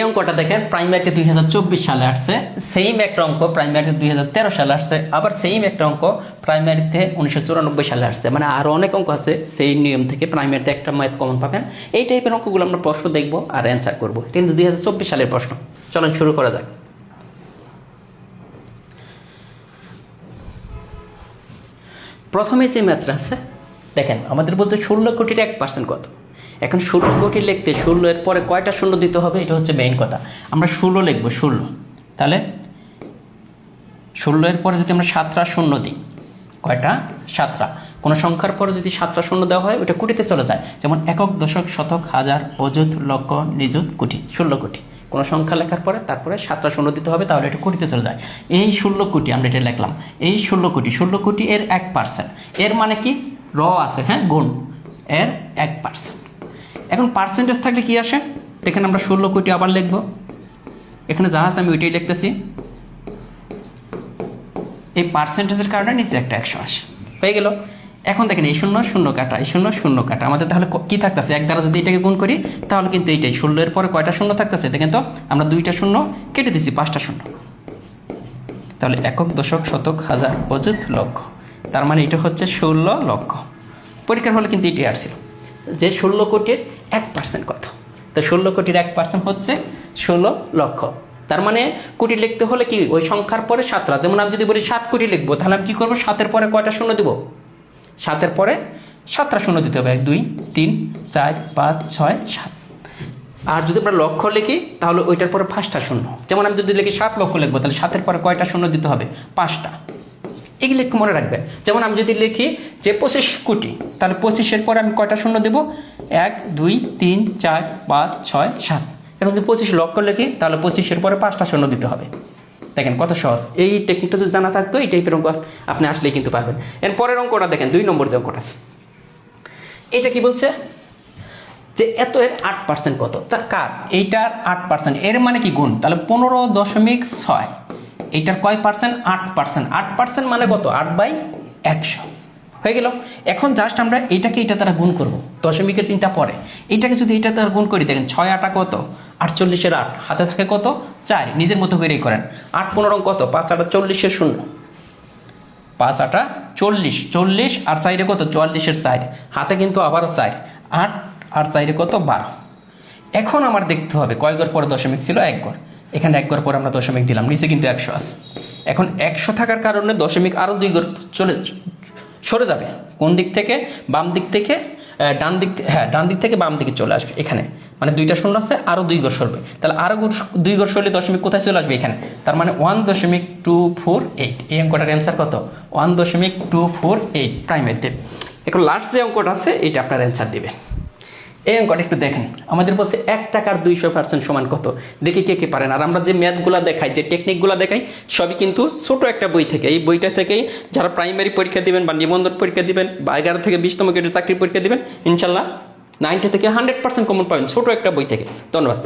এই অঙ্কটা দেখেন প্রাইমারিতে দুই হাজার চব্বিশ সালে আসছে সেম একটা অঙ্ক প্রাইমারিতে দুই হাজার তেরো সালে আসছে, আবার সেম একটা অঙ্ক প্রাইমারিতে উনিশশো চুরানব্বই সালে আসছে। মানে আরও অনেক অঙ্ক আছে, সেই নিয়ম থেকে প্রাইমারিতে একটা ম্যাথ কমন পাবেন। এই টাইপের অঙ্কগুলো আমরা প্রশ্ন দেখব আর অ্যান্সার করব। কিন্তু দুই হাজার চব্বিশ সালের প্রশ্ন। চলেন শুরু করা যাক। প্রথমে যে ম্যাথটা আছে, দেখেন, আমাদের বলছে ষোলো কোটির এক পার্সেন্ট কত? এখন ষোলো কোটি লিখতে ষোলো এর পরে কয়টা শূন্য দিতে হবে? এটা হচ্ছে মেইন কথা। আমরা ষোলো লিখব, ষোলো। তাহলে ষোলো এর পরে যদি আমরা সাতটা শূন্য দিই, কয়টা? সাতটা। কোনো সংখ্যার পরে যদি সাতটা শূন্য দেওয়া হয়, ওটা কোটিতে চলে যায়। যেমন একক, দশক, শতক, হাজার, অযুত, লক্ষ, নিযুত, কোটি, ষোলো কোটি। কোনো সংখ্যা লেখার পরে তারপরে সাতটা শূন্য দিতে হবে, তাহলে এটা কোটিতে চলে যায়। এই ষোলো কোটি, আমরা এটা লিখলাম, এই ষোলো কোটি ষোলো কোটি এর এক পার্সেন্ট এর মানে কি? র আছে হ্যাঁ গুণ। এর এক পার্সেন্ট এখন পার্সেন্টেজ থাকলে কি আসে? দেখেন আমরা ষোলো কোটি আবার লিখব। এখানে যা আছে আমি ওইটাই লিখতেছি। এই পার্সেন্টেজের কারণে নিচে একটা একশো আসে হয়ে গেল। এখন দেখেন এই শূন্য শূন্য কাটা, এই শূন্য শূন্য কাটা। আমাদের তাহলে কি থাকতেছে? এক দ্বারা যদি এটাকে গুণ করি, তাহলে কিন্তু এইটাই। ষোলো এর পরে কয়টা শূন্য থাকতেছে? দেখেন তো, আমরা দুইটা শূন্য কেটে দিছি, পাঁচটা শূন্য। তাহলে একক, দশক, শতক, হাজার, অযুত, লক্ষ। তার মানে এটা হচ্ছে ষোলো লক্ষ। পরীক্ষার হলে কিন্তু এটাই আসছিল যে ষোলো কোটির এক পার্সেন্ট কত? তো ষোলো কোটির এক পার্সেন্ট হচ্ছে ষোলো লক্ষ। তার মানে কোটি লিখতে হলে কি ওই সংখ্যার পরে সাতটা যেমন আমি যদি বলি সাত কোটি লিখব, তাহলে আমি কী করব? সাতের পরে কয়টা শূন্য দেবো? সাতের পরে সাতটা শূন্য দিতে হবে। এক, দুই, তিন, চার, পাঁচ, ছয়, সাত। আর যদি আমরা লক্ষ্য লিখি, তাহলে ওইটার পরে পাঁচটা শূন্য। যেমন আমি যদি লিখি সাত লক্ষ লিখব, তাহলে সাতের পরে কয়টা শূন্য দিতে হবে? পাঁচটা। এগুলো একটু মনে রাখবেন যেমন আমি যদি লিখি যে পঁচিশ কোটি, তাহলে পঁচিশের পরে আমি কয়টা শূন্য দেবো? এক, দুই, তিন, চার, পাঁচ, ছয়, সাত। এখন যদি পঁচিশ লক্ষ লিখি তাহলে পঁচিশের পরে পাঁচটা শূন্য দিতে হবে। দেখেন কত সহজ। এই টেকনিকটা যদি জানা থাকতো, এই টাইপের অঙ্ক আপনি আসলেই কিন্তু পারবেন। এর পরের অঙ্কটা দেখেন, দুই নম্বর যে অঙ্কটা আছে। এটা কি বলছে? যে এত এর আট পার্সেন্ট কত? তার কার? এইটার আট পার্সেন্ট এর মানে কি গুণ? তাহলে পনেরো দশমিক ছয়। এইটার কয় পার্সেন্ট আট পার্সেন্ট আট পার্সেন্ট মানে কত? আট বাই একশো। হয়ে গেল? এখন জাস্ট আমরা এটাকে এটা তারা গুণ করব। দশমিকের চিন্তা পরে। এটাকে যদি এটা তারা গুণ করি, দেখেন ছয় আটা কত? আটচল্লিশের আট। হাতে থাকে কত? চার। নিজের মতো করেই করেন। আট পনেরো কত? পাঁচ আটা চল্লিশের শূন্য। পাঁচ আটা চল্লিশ। চল্লিশ আর সাইডে কত? চুয়াল্লিশের সাইড হাতে কিন্তু আবারও সাইড আট আর সাইডে কত? বারো। এখন আমার দেখতে হবে, কয় ঘর পরে দশমিক ছিল? এক ঘর এখানে এক পরে আমরা দশমিক দিলাম, নিচে কিন্তু একশো আছে। এখন একশো থাকার কারণে দশমিক আরও দুই ঘর চলে সরে যাবে। কোন দিক থেকে? বাম দিক থেকে ডান দিক হ্যাঁ ডান দিক থেকে বাম দিকে চলে আসবে এখানে। মানে দুইটা শূন্য আছে আরও দুই ঘর সরবে। তাহলে আরও দুই ঘর সরলে দশমিক কোথায় চলে আসবে? এখানে। তার মানে ওয়ান দশমিক টু ফোর এইট এই অঙ্কটার অ্যান্সার কত? ওয়ান দশমিক টু ফোর এইট প্রাইমারিতে এখন লাস্ট যে অঙ্কটা আছে, এটা আপনার অ্যান্সার দিবে। এই অঙ্কটা একটু দেখেন। আমাদের বলছে এক টাকার দুইশো পার্সেন্ট সমান কত? দেখি কে কে পারেন। আর আমরা যে ম্যাথগুলো দেখাই, যে টেকনিকগুলো দেখাই, সবই কিন্তু ছোট একটা বই থেকে। এই বইটা থেকেই যারা প্রাইমারি পরীক্ষা দিবেন বা নিবন্ধন পরীক্ষা দিবেন বা এগারো থেকে বিশতম গেটের চাকরির পরীক্ষা দিবেন, ইনশাল্লাহ নাইনটি থেকে হান্ড্রেড পার্সেন্ট কমন পাবেন। ছোট একটা বই থেকে। ধন্যবাদ।